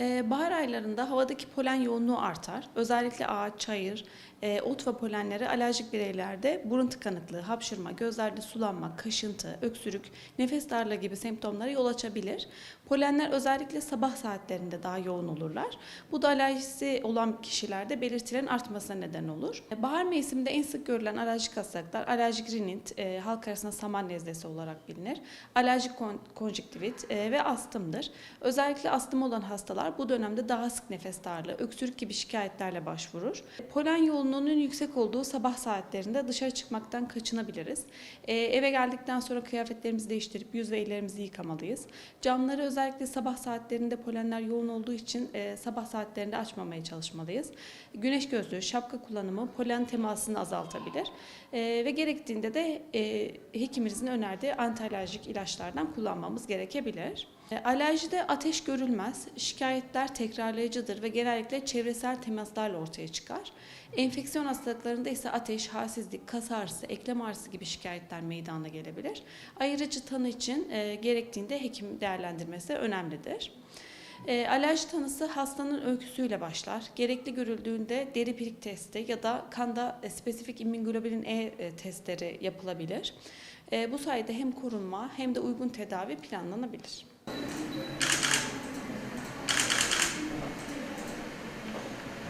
Ee, Bahar aylarında havadaki polen yoğunluğu artar. Özellikle ağaç, çayır, e, ot ve polenlere alerjik bireylerde burun tıkanıklığı, hapşırma, gözlerde sulanma, kaşıntı, öksürük, nefes darlığı gibi semptomlara yol açabilir. Polenler özellikle sabah saatlerinde daha yoğun olurlar. Bu da alerjisi olan kişilerde belirtilerin artmasına neden olur. E, Bahar mevsiminde en sık görülen alerjik hastalıklar alerjik rinit, e, halk arasında saman nezlesi olarak bilinir. Alerjik kon- konjüktivit e, ve astımdır. Özellikle astım olan hastalar bu dönemde daha sık nefes darlığı, öksürük gibi şikayetlerle başvurur. Polen yoğunluğunun yüksek olduğu sabah saatlerinde dışarı çıkmaktan kaçınabiliriz. E, eve geldikten sonra kıyafetlerimizi değiştirip yüz ve ellerimizi yıkamalıyız. Camları özellikle sabah saatlerinde polenler yoğun olduğu için e, sabah saatlerinde açmamaya çalışmalıyız. Güneş gözlüğü, şapka kullanımı polen temasını azaltabilir. E, ve gerektiğinde de e, hekiminizin önerdiği antialerjik ilaçlardan kullanmamız gerekebilir. E, Alerjide ateş görülmez, şikayetler tekrarlayıcıdır ve genellikle çevresel temaslarla ortaya çıkar. Enfeksiyon hastalıklarında ise ateş, halsizlik, kas ağrısı, eklem ağrısı gibi şikayetler meydana gelebilir. Ayırıcı tanı için e, gerektiğinde hekim değerlendirmesi önemlidir. E, alerji tanısı hastanın öyküsüyle başlar. Gerekli görüldüğünde deri pirik testi ya da kanda e, spesifik immunoglobulin E testleri yapılabilir. E, bu sayede hem korunma hem de uygun tedavi planlanabilir. はい。